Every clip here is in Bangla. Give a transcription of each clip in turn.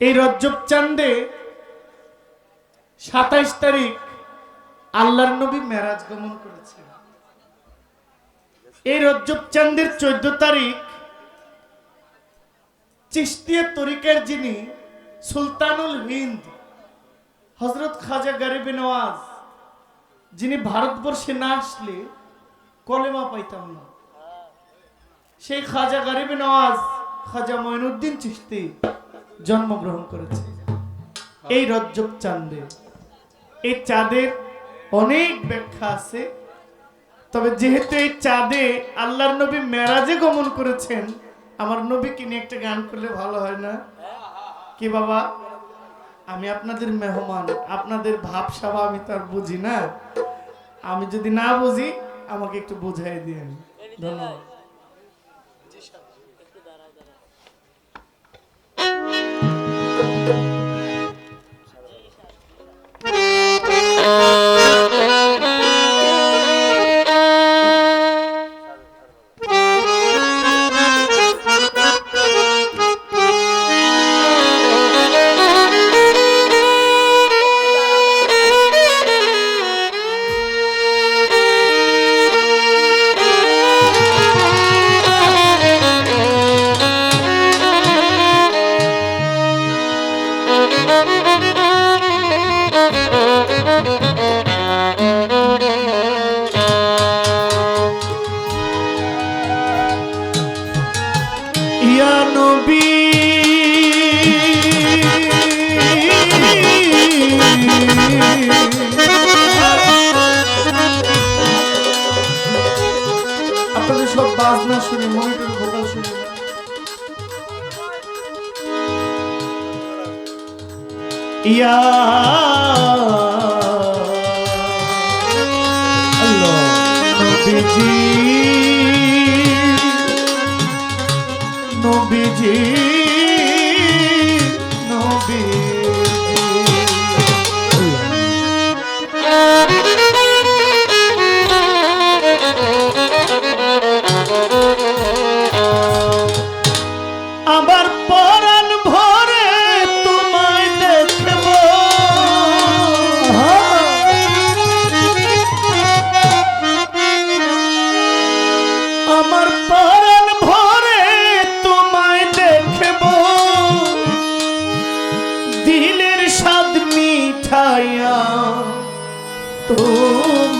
এই রজ্জব চান্দে সাতাইশ তারিখ আল্লাহর নবী মেরাজ গমন করেছেন এই রজ্জব চান্দের চোদ্দ তারিখ চিস্তিয়া তরিকার যিনি সুলতানুল হিন্দ হজরত খাজা গরিব নওয়াজ যিনি ভারতবর্ষে না আসলে কলেমা পাইতাম না। সেই খাজা গরিব নওয়াজ খাজা মঈনুদ্দিন চিশতি জন্মগ্রহণ করেছে। এই রজ্জব চাঁদে। এই চাঁদের অনেক ব্যাখ্যা আছে। তবে যেহেতু এই চাঁদে আল্লাহর নবী মেরাজে গমন করেছেন, আমার নবীকে নিয়ে একটা গান করলে ভালো হয় না? কি বাবা? আমি আপনাদের মেহমান, আপনাদের ভাবসাবা আমি তো আর বুঝি না। আমি যদি না বুঝি, আমাকে একটু বুঝাই দিন ধন্যবাদ। আপনাদের সব বাজনা শুনে মনিটর ভোকাল শুনে ইয়া নবীজি নবীজি।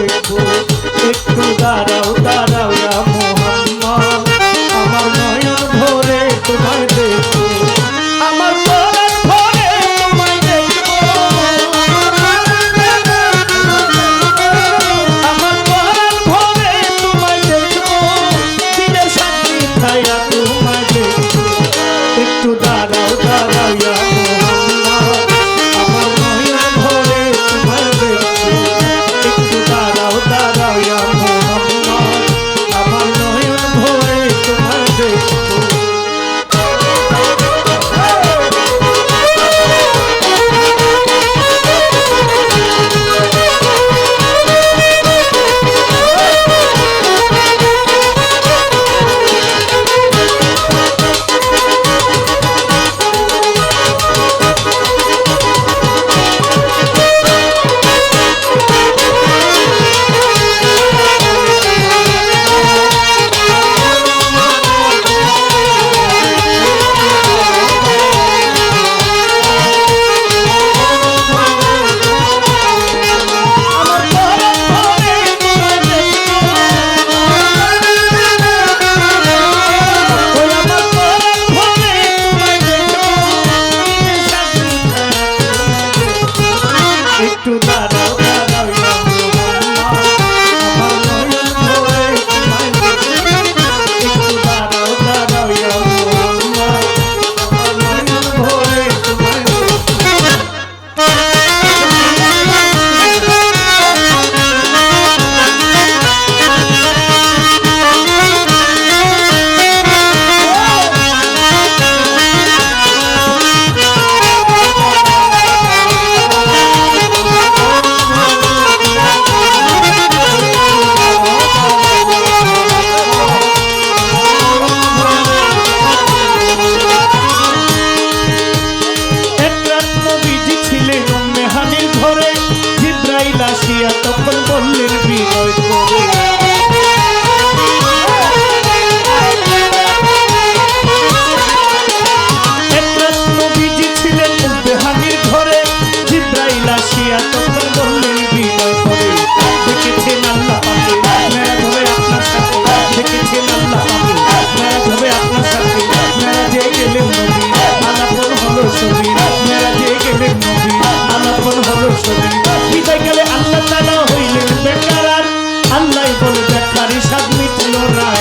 দেখব বিদায় কালে আল্লাহ তালা হইলেন বেকার। আল্লাহ বলে বেকারি সাত রায়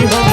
Hey, hey.